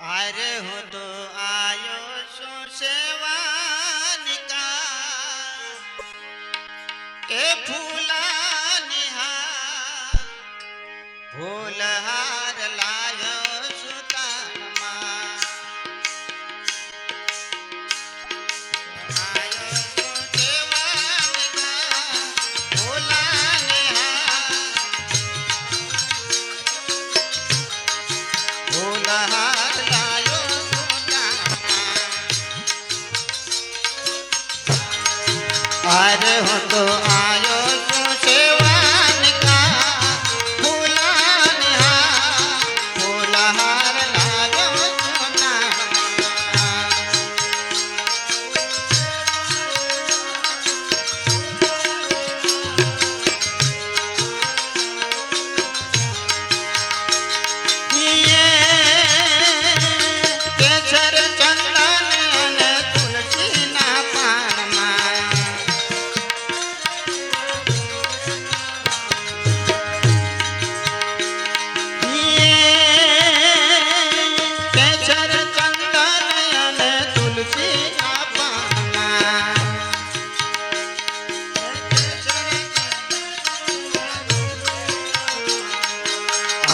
આરે હું તો આયો છું સેવાનિકા એ ફૂલા আর হতো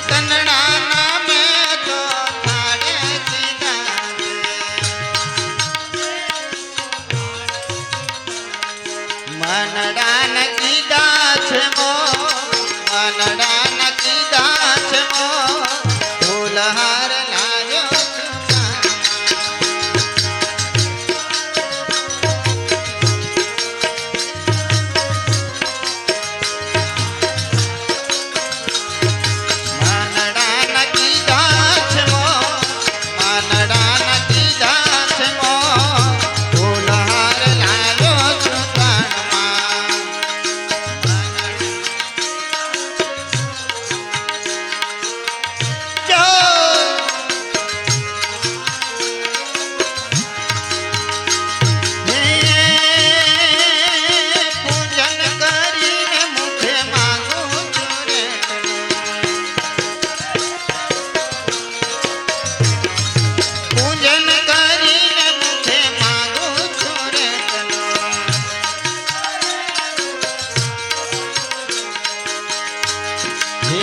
ಕನ್ನಡ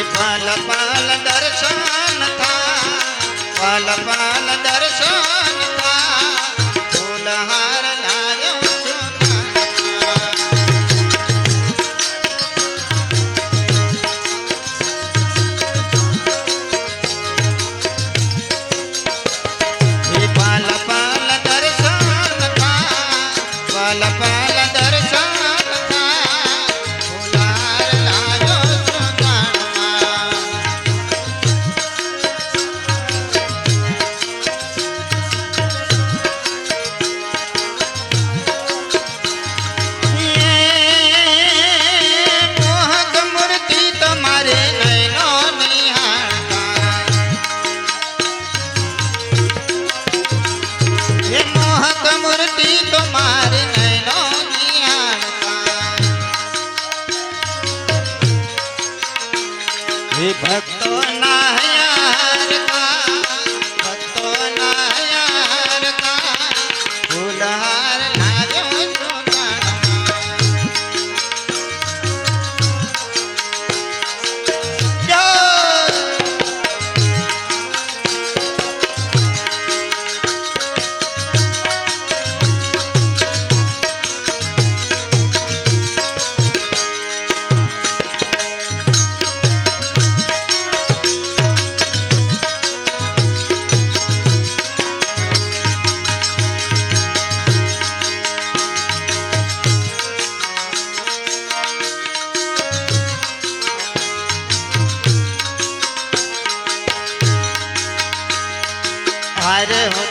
પાલ પાલ દર્શન થા પાલ પાલ દર્શન हर हो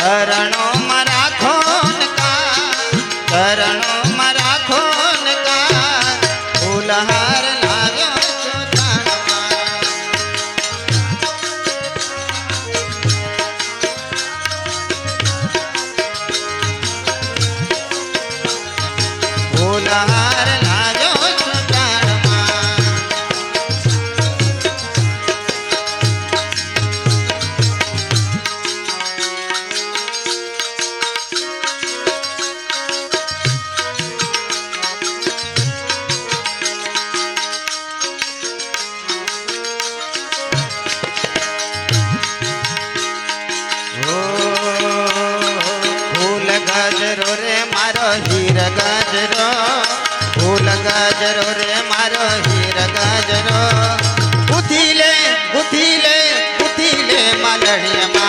ચરણોમાં મારા ને કા ચરણોમાં રાખો ને કા ફૂલહાર ગજરો રે મારો હીર ગજરો. ઉથી લે ઉથી લે ઉથી લે માલણીય